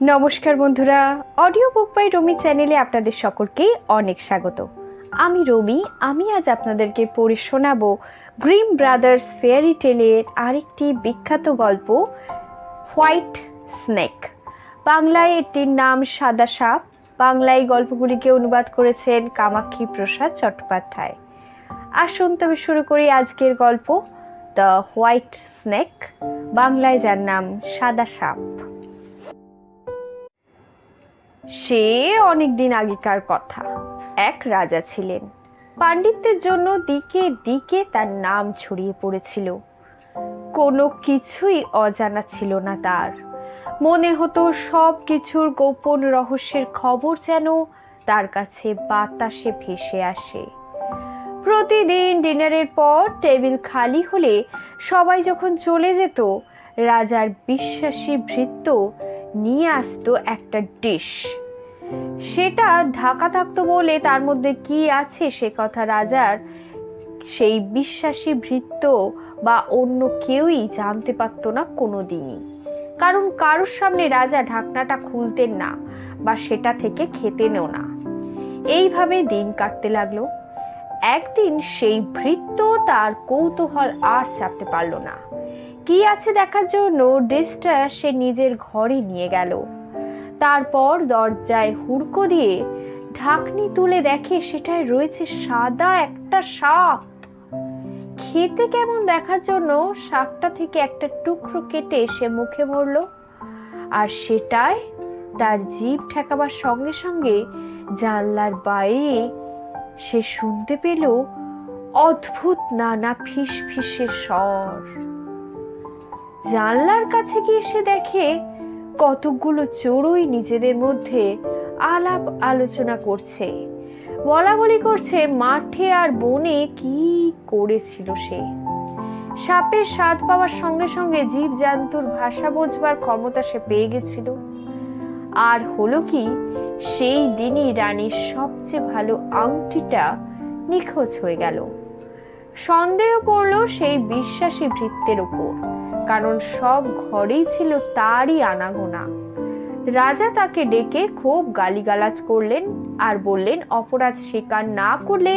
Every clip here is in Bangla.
নমস্কার বন্ধুরা অডিও বুক বাই রমি চ্যানেলে আপনাদের সকলকেই অনেক স্বাগত। আমি রমি, আমি আজ আপনাদেরকে পড়ে শোনাবো গ্রিম ব্রাদার্স ফেয়ারি টেলের আরেকটি বিখ্যাত গল্প হোয়াইট স্নেক বাংলায় এটির নাম সাদা সাপ, বাংলায় গল্পগুলিকে অনুবাদ করেছেন কামাক্ষী প্রসাদ চট্টোপাধ্যায়। আসুন তবে শুরু করি আজকের গল্প দ্য হোয়াইট স্নেক বাংলায় যার নাম সাদা সাপ। সে অনেক দিন আগেকার কথা। এক রাজা ছিলেন। পাণ্ডিত্যের জন্য দিকে দিকে তার নাম ছড়িয়ে পড়েছিল। কোনো কিছুই অজানা ছিল না তার। মনে হতো সব কিছুর গোপন রহস্যের খবর যেন তার কাছে বাতাসে ভেসে আসে। প্রতিদিন ডিনারের পর টেবিল খালি হলে সবাই যখন চলে যেত, রাজার বিশ্বাসী ভৃত্য নিয়ে আসতো একটা ডিশ সেটা ঢাকা থাকতো বলে তার মধ্যে কি আছে সে কথা রাজার? সেই বিশ্বাসী ভৃত্য বা অন্য কেউই জানতে পারতো না কোনো দিনই কারণ কারোর সামনে রাজা ঢাকনাটা খুলতেন না বা সেটা থেকে খেতেনও না। এইভাবে দিন কাটতে লাগল। একদিন সেই ভৃত্য তার কৌতূহল আর চাপতে পারল না। কি আছে দেখার জন্য ডিসটা সে নিজের ঘরে নিয়ে গেল। তারপর দরজায় হুড়কো দিয়ে ঢাকনি তুলে দেখে সেটায় রয়েছে সাদা একটা সাপ খেতে কেমন দেখার জন্য সাপটা থেকে একটা টুকরো কেটে সে মুখে ভরল আর সেটাই তার জিভ ঠেকাবার সঙ্গে সঙ্গে জানলার বাইরে সে শুনতে পেল অদ্ভুত নানা ফিস ফিসে স্বর। জানলার কাছে গিয়ে সে দেখে কতকগুলো চড়ুই নিজেদের মধ্যে আলাপ আলোচনা করছে। বলা বলি করছে, মাঠে আর বনে কি করেছিল সে? সাপের স্বাদ পাওয়ার সঙ্গে সঙ্গে জীব জন্তুর ভাষা বোঝবার ক্ষমতা সে পেয়ে গেছিল। আর হলো কি, সেই দিনই রানীর সবচেয়ে ভালো আংটিটা নিখোঁজ হয়ে গেল। সন্দেহ পড়ল সেই বিশ্বাসী ভৃত্যের ওপর। কারণ সব ঘরেই ছিল তারই আনাগোনা। রাজা তাকে ডেকে খুব গালিগালাজ করলেন আর বললেন, অপরাধ স্বীকার না করলে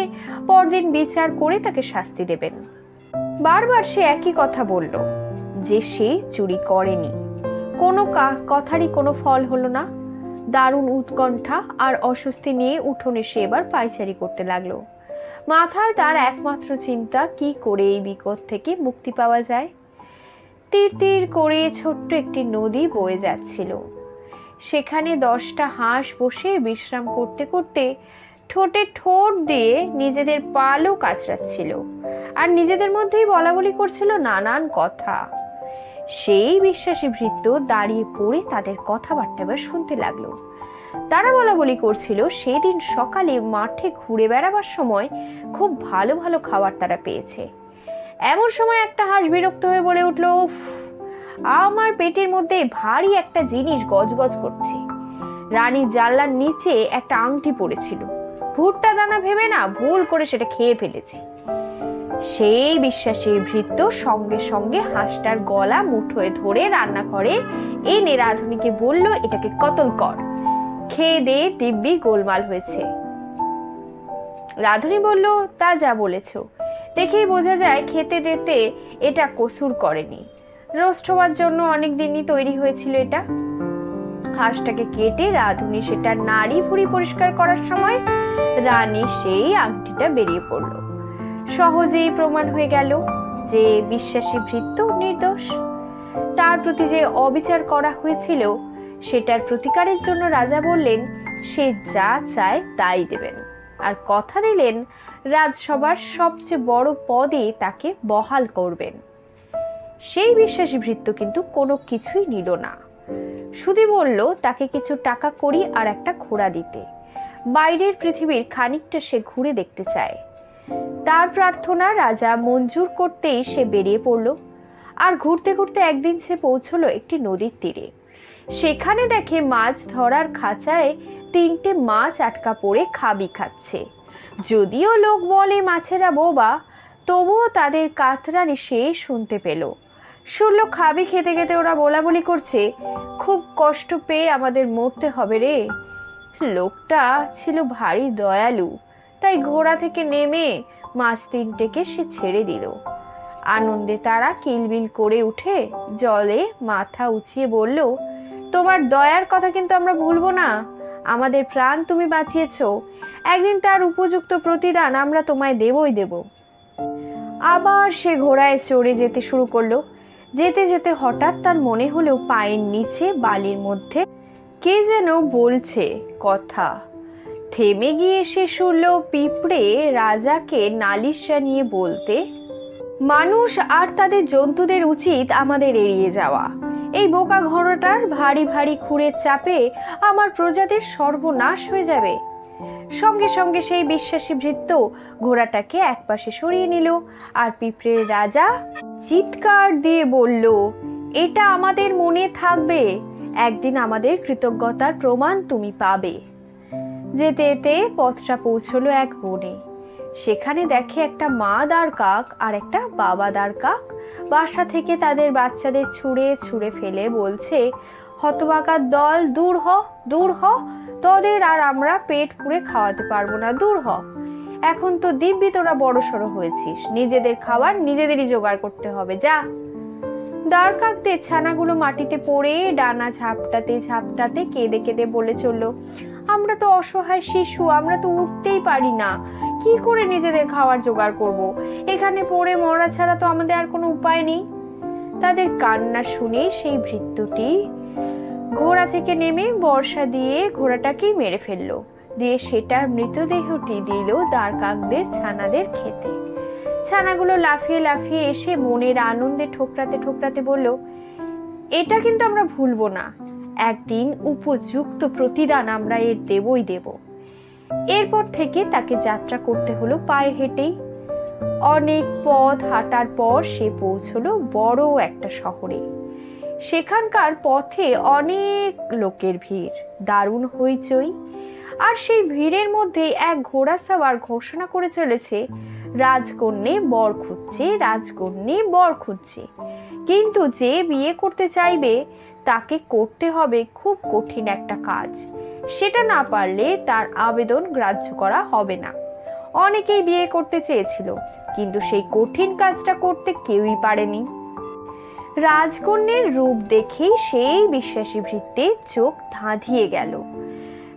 পরদিন বিচার করে তাকে শাস্তি দেবেন। বারবার সে একই কথা বলল, যে সে চুরি করেনি। কোনো কথারই কোনো ফল হলো না। দারুণ উৎকণ্ঠা আর অস্বস্তি নিয়ে উঠোনে সে এবার পাইচারি করতে লাগল। মাথায় তার একমাত্র চিন্তা, কি করে এই বিপদ থেকে মুক্তি পাওয়া যায়? তীর তীর করে ছোট্ট একটি নদী বয়ে যাচ্ছিল। সেখানে দশটা হাঁস বসে বিশ্রাম করতে করতে ঠোঁটে ঠোঁট দিয়ে নিজেদের পালও কাচড়াচ্ছিল আর নিজেদের মধ্যেই বলা বলি করছিল নানান কথা। সেই বিশ্বাসী ভৃত্য দাঁড়িয়ে পড়ে তাদের কথাবার্তা এবার শুনতে লাগল। তারা বলা বলি করছিল, সেদিন সকালে মাঠে ঘুরে বেড়াবার সময় খুব ভালো ভালো খাবার তারা পেয়েছে। এমন সময় একটা হাঁস বিরক্ত হয়ে বলে উঠল আমার পেটের মধ্যে ভারী একটা জিনিস গজগজ করছে। রানীর জানলার নিচে একটা আংটি পড়েছিল ভুট্টা দানা ভেবে না ভুল করে সেটা খেয়ে ফেলেছি। সেই বিশ্বাসী ভৃত্য সঙ্গে সঙ্গে হাঁসটার গলা মুঠোয় ধরে রান্নাঘরে এনে রাধুনিকে বলল, এটাকে কতল কর। খেয়ে দে, দিব্যি গোলমাল হয়েছে। রাধুনি বলল, তা যা বলেছ। দেখেই বোঝা যায় খেতে দিতে এটা কসুর করেনি। রোস্ট হওয়ার জন্য অনেক দিনই তৈরি হয়েছিল এটা। হাঁসটাকে কেটে রাধুনি সেটা নাড়ি ভুড়ি পরিষ্কার করার সময় রানী সেই আংটিটা বেরিয়ে পড়ল। সহজেই প্রমাণ হয়ে গেল যে বিশ্বাসী ভৃত্য নির্দোষ। তার প্রতি যে অবিচার করা হয়েছিল, সেটার প্রতিকারের জন্য রাজা বললেন, সে যা চায় তাই দেবেন। আর কথা দিলেন রাজসভার সবচেয়ে বড় পদে তাকে বহাল করবেন। সেই বিশ্বাসী ভৃত্য কিন্তু কোনো কিছুই নিল না। শুধু বলল, তাকে কিছু টাকা করি আর একটা ঘোড়া দিতে। বাইরের পৃথিবীর খানিকটা সে ঘুরে দেখতে চায়। তার প্রার্থনা রাজা মঞ্জুর করতেই সে বেরিয়ে পড়ল। আর ঘুরতে ঘুরতে একদিন সে পৌঁছলো একটি নদীর তীরে। সেখানে দেখে মাছ ধরার খাঁচায় তিনটে মাছ আটকা পড়ে খাবি খাচ্ছে। যদিও লোক বলে মাছেরা বোবা, তবুও তাদের কাতরানি সে শুনতে পেল। শুনলো, খাবি খেতে খেতে ওরা বলা বলি করছে। খুব কষ্ট পেয়ে আমাদের মরতে হবে রে। লোকটা ছিল ভারী দয়ালু, তাই ঘোড়া থেকে নেমে মাছ তিনটেকে সে ছেড়ে দিল। আনন্দে তারা কিলবিল করে উঠে জলে মাথা উঁচিয়ে বলল তোমার দয়ার কথা কিন্তু আমরা ভুলবো না। আমাদের প্রাণ তুমি বাঁচিয়েছ। একদিন তার উপযুক্ত প্রতিদান আমরা তোমায় দেবই দেব। আবার সে ঘোড়ায় চড়ে যেতে শুরু করল। যেতে যেতে হঠাৎ তার মনে হলো পায়ের নিচে বালির মধ্যে কে যেন বলছে কথা। থেমে গিয়ে সে শুনল পিঁপড়ে রাজাকে নালিশ জানিয়ে বলতে, মানুষ আর তাদের জন্তুদের উচিত আমাদের এড়িয়ে যাওয়া। এই বোকা ঘোড়াটার ভারী ভারী খুঁড়ের চাপে আমার প্রজাদের সর্বনাশ হয়ে যাবে। সঙ্গে সঙ্গে সেই বিশ্বাসী ভৃত্য ঘোড়াটাকে একপাশে সরিয়ে নিল আর পিঁপড়ের রাজা চিৎকার দিয়ে বলল, এটা আমাদের মনে থাকবে। একদিন আমাদের কৃতজ্ঞতার প্রমাণ তুমি পাবে। যেতে যেতে পথটা পৌঁছলো এক বনে। সেখানে দেখে একটা মা দার কাক আর একটা বাবা দার কাক বাসা থেকে তাদের বাচ্চাদের ছুঁড়ে ছুঁড়ে ফেলে বলছে হতবাকার দল, দূর হ দূর হ, তোদের আর আমরা পেট পুড়ে খাওয়াতে পারব না, দূর হ। এখন তো দিব্যি তোরা বড় সড়ো হয়েছিস, নিজেদের খাবার নিজেদেরই জোগাড় করতে হবে, যা। দাঁড় কাকদের ছানাগুলো মাটিতে পড়ে ডানা ঝাপটাতে ঝাপটাতে কেঁদে কেঁদে বলে চলল, আমরা তো অসহায় শিশু, আমরা তো উঠতেই পারি না। কি করে নিজেদের খাওয়ার জোগাড় করব। এখানে পড়ে মরা ছাড়া তো আমাদের আর কোনো উপায় নেই। তাদের কান্না শুনে সেই ভৃত্যটি ঘোড়া থেকে নেমে বর্ষা দিয়ে ঘোড়াটাকেই মেরে ফেলল। দিয়ে সেটার মৃতদেহটি দিল দ্বারকাকদের ছানাদের খেতে। ছানাগুলো লাফিয়ে লাফিয়ে এসে মনের আনন্দে ঠোকরাতে ঠোকরাতে বলল, এটা কিন্তু আমরা ভুলবো না। একদিন উপযুক্ত প্রতিদান আমরা এর দেবই দেব। এরপর থেকে তাকে যাত্রা করতে হলো পায়ে হেঁটেই। অনেক পথ হাঁটার পর সে পৌঁছলো বড় একটা শহরে। সেখানকার পথে অনেক লোকের ভিড়, দারুণ হইচই। আর সেই ভিড়ের মধ্যে এক ঘোড়া সাওয়ার ঘোষণা করে চলেছে, রাজকন্যে বর খুঁজছে, রাজকন্যে বর খুঁজছে। কিন্তু যে বিয়ে করতে চাইবে, তাকে করতে হবে খুব কঠিন একটা কাজ। সেটা না পারলে তার আবেদন গ্রাহ্য করা হবে না। অনেকেই বিয়ে করতে চেয়েছিল, কিন্তু সেই কঠিন কাজটা করতে কেউই পারেনি। রাজকন্যের রূপ দেখেই সেই বিশ্বাসী ভৃত্যে চোখ ধাঁধিয়ে গেল।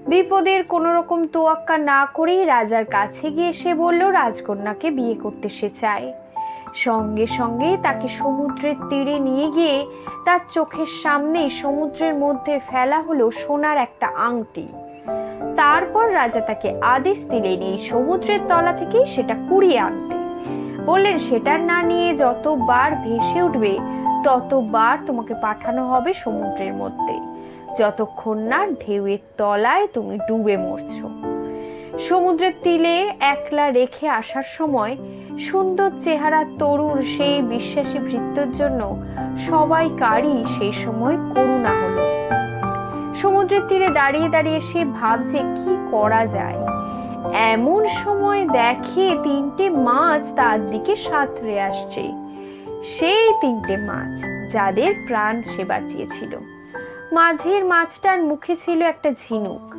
বিপদের কোনো রকম তোয়াক্কা না করেই রাজার কাছে গিয়ে সে বলল, রাজকন্যাকে বিয়ে করতে সে চায়। সঙ্গে সঙ্গে তাকে সমুদ্রের তীরে নিয়ে গিয়ে তার চোখের সামনে সমুদ্রের মধ্যে ফেলা হলো সোনার একটা আংটি। তারপর রাজা তাকে আদেশ দিলেন এই সমুদ্রের তলা থেকেই সেটা কুড়িয়ে আনতে। বললেন সেটা না নিয়ে যতবার ভেসে উঠবে, ততবার তোমাকে পাঠানো হবে সমুদ্রের মধ্যে। যতক্ষণ না ঢেউয়ের তলায় তুমি ডুবে মরছো। সমুদ্রের তীরে একলা রেখে আসার সময় সুন্দর চেহারা তরুণ সেই বিশ্বাসী ভৃত্যর জন্য সবাই কারই সেই সময় করুণা হলো। সমুদ্রের তীরে দাঁড়িয়ে দাঁড়িয়ে সে ভাবছে, কি করা যায়? এমন সময় দেখে তিনটে মাছ তার দিকে সাঁতরে আসছে। সেই তিনটে মাছ যাদের প্রাণ সে বাঁচিয়েছিল। মাঝের মাছটার মুখে ছিল একটা ঝিনুক।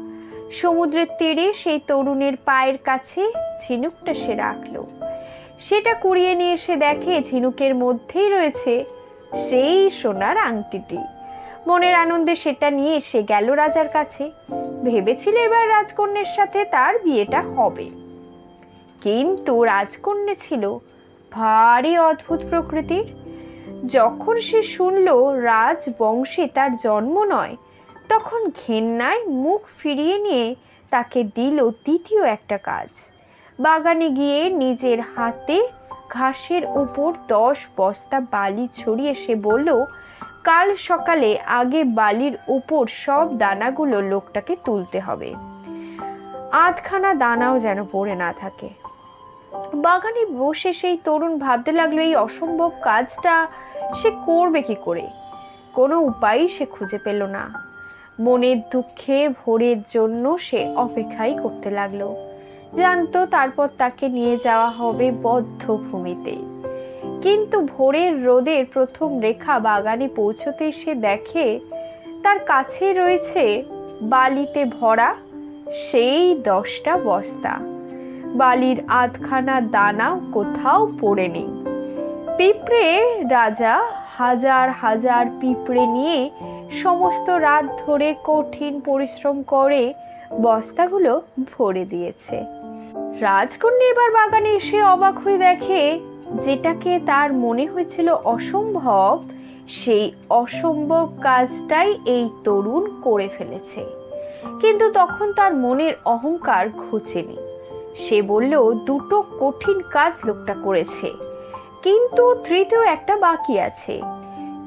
সমুদ্রের তীরে সেই তরুণের পায়ের কাছে ঝিনুকটা সে রাখল। সেটা কুড়িয়ে নিয়ে এসে দেখে ঝিনুকের মধ্যেই রয়েছে সেই সোনার আংটিটি। মনের আনন্দে সেটা নিয়ে এসে গেল রাজার কাছে। ভেবেছিল এবার রাজকন্যের সাথে তার বিয়েটা হবে। কিন্তু রাজকন্যে ছিল ভারী অদ্ভুত প্রকৃতির। যখন সে শুনল রাজবংশে তার জন্ম নয় তখন ঘেন্নায় মুখ ফিরিয়ে নিয়ে তাকে দিল দ্বিতীয় একটা কাজ। বাগানে গিয়ে নিজের হাতে ঘাসের উপর দশ বস্তা বালি ছড়িয়ে সে বলল, কাল সকালে আগে বালির উপর সব দানাগুলো লোকটাকে তুলতে হবে। আধখানা দানাও যেন পড়ে না থাকে। বাগানে বসে সেই তরুণ ভাবতে লাগল, এই অসম্ভব কাজটা সে করবে কি করে? কোনো উপায়ই সে খুঁজে পেল না। মনের দুঃখে ভোরের জন্য সে অপেক্ষাই করতে লাগল। জানতো তারপর তাকে নিয়ে যাওয়া হবে বদ্ধ ভূমিতে। কিন্তু ভোরের রোদের প্রথম রেখা বাগানে পৌঁছতে সে দেখে তার কাছে রয়েছে বালিতে ভরা সেই দশটা বস্তা। বালির আধখানা দানা কোথাও পড়ে নেই। পিঁপড়ে রাজা হাজার হাজার পিঁপড়ে নিয়ে সমস্ত রাত ধরে কঠিন পরিশ্রম করে বস্তাগুলো ভরে দিয়েছে। রাজকন্যা এবার বাগানে এসে অবাক হয়ে দেখে যেটাকে তার মনে হয়েছিল অসম্ভব, সেই অসম্ভব কাজটাই এই তরুণ করে ফেলেছে। কিন্তু তখন তার মনের অহংকার ঘুচেনি। সে বলল, দুটো কঠিন কাজ লোকটা করেছে, কিন্তু তৃতীয় একটা বাকি আছে।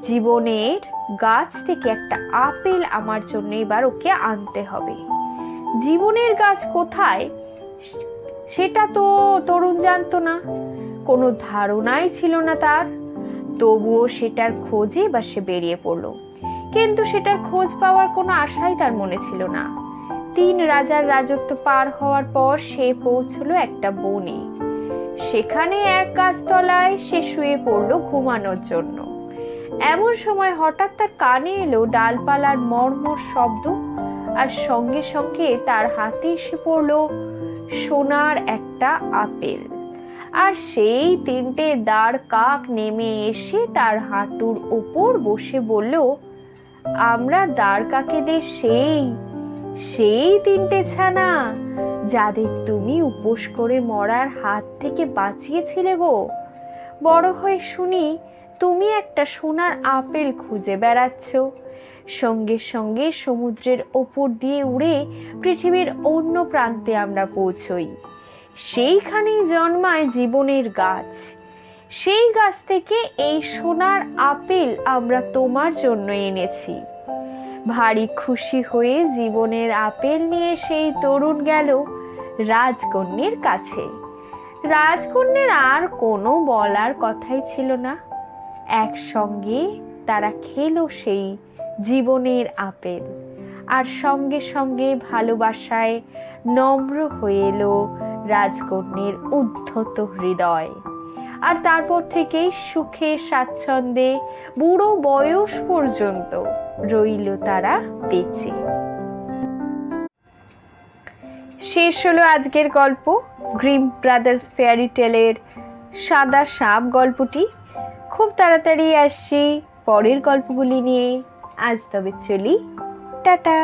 জীবনের গাছ থেকে একটা আপেল আমার জন্য এবার ওকে আনতে হবে। জীবনের গাছ কোথায়? সেটা তো তরুণ জানতো না। কোনো ধারণাই ছিল না তার। তবুও সেটার খোঁজে বা সে বেরিয়ে পড়ল। কিন্তু সেটার খোঁজ পাওয়ার কোনো আশাই তার মনে ছিল না। তিন রাজার রাজত্ব পার হওয়ার পর সে পৌঁছলো একটা বনে। সেখানে এক গাছতলায় সে শুয়ে পড়ল ঘুমানোর জন্য। এমন সময় হঠাৎ তার কানে এলো ডালপালার মর্মর শব্দ, আর সঙ্গে সঙ্গে তার হাতে এসে পড়ল সোনার একটা আপেল। আর সেই তিনটে দাঁড় কাক নেমে এসে তার হাঁটুর ওপর বসে বলল, আমরা দাঁড় কাকেদের সেই সেই তিনটে ছানা, যাদের তুমি উপোস করে মরার হাত থেকে বাঁচিয়েছিলে গো। বড় হয়ে শুনি তুমি একটা সোনার আপেল খুঁজে বেড়াচ্ছ। সঙ্গে সঙ্গে সমুদ্রের ওপর দিয়ে উড়ে পৃথিবীর অন্য প্রান্তে আমরা পৌঁছই। সেইখানেই জন্মায় জীবনের গাছ। সেই গাছ থেকে এই সোনার আপেল আমরা তোমার জন্য এনেছি। ভারী খুশি হয়ে জীবনের আপেল নিয়ে সেই তরুণ গেল রাজকন্যের কাছে। রাজকন্যের আর কোনো বলার কথাই ছিল না। একসঙ্গে তারা খেলো সেই জীবনের আপেল। আর সঙ্গে সঙ্গে ভালোবাসায় নম্র হয়ে এলো রাজকন্যের উদ্ধত হৃদয়। আর তারপর থেকেই সুখে স্বাচ্ছন্দ্যে বুড়ো বয়স পর্যন্ত রইল তারা বেঁচে। শেষ হলো আজকের গল্প। গ্রিম ব্রাদার্স ফেয়ারি টেলের সাদা সাপ গল্পটি। খুব তাড়াতাড়ি আসছি পরের গল্পগুলি নিয়ে। আজ তবে চলি। টাটা।